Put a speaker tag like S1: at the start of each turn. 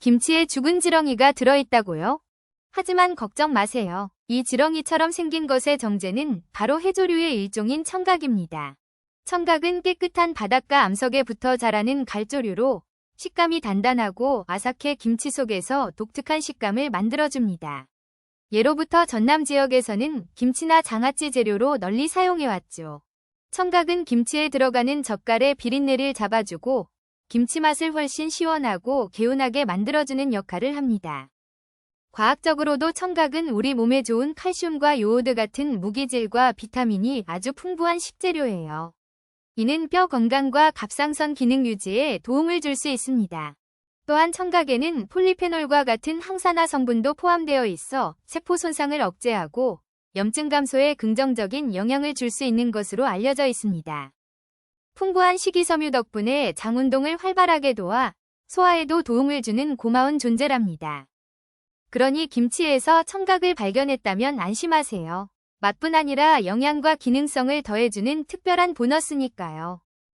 S1: 김치에 죽은 지렁이가 들어있다고요? 하지만 걱정 마세요. 이 지렁이처럼 생긴 것의 정제는 바로 해조류의 일종인 청각입니다. 청각은 깨끗한 바닷가 암석에 붙어 자라는 갈조류로 식감이 단단하고 아삭해 김치 속에서 독특한 식감을 만들어줍니다. 예로부터 전남 지역에서는 김치나 장아찌 재료로 널리 사용해왔죠. 청각은 김치에 들어가는 젓갈의 비린내를 잡아주고 김치 맛을 훨씬 시원하고 개운하게 만들어주는 역할을 합니다. 과학적으로도 청각은 우리 몸에 좋은 칼슘과 요오드 같은 무기질과 비타민이 아주 풍부한 식재료예요. 이는 뼈 건강과 갑상선 기능 유지에 도움을 줄 수 있습니다. 또한 청각에는 폴리페놀과 같은 항산화 성분도 포함되어 있어 세포 손상을 억제하고 염증 감소에 긍정적인 영향을 줄 수 있는 것으로 알려져 있습니다. 풍부한 식이섬유 덕분에 장 운동을 활발하게 도와 소화에도 도움을 주는 고마운 존재랍니다. 그러니 김치에서 청각을 발견했다면 안심하세요. 맛뿐 아니라 영양과 기능성을 더해주는 특별한 보너스니까요.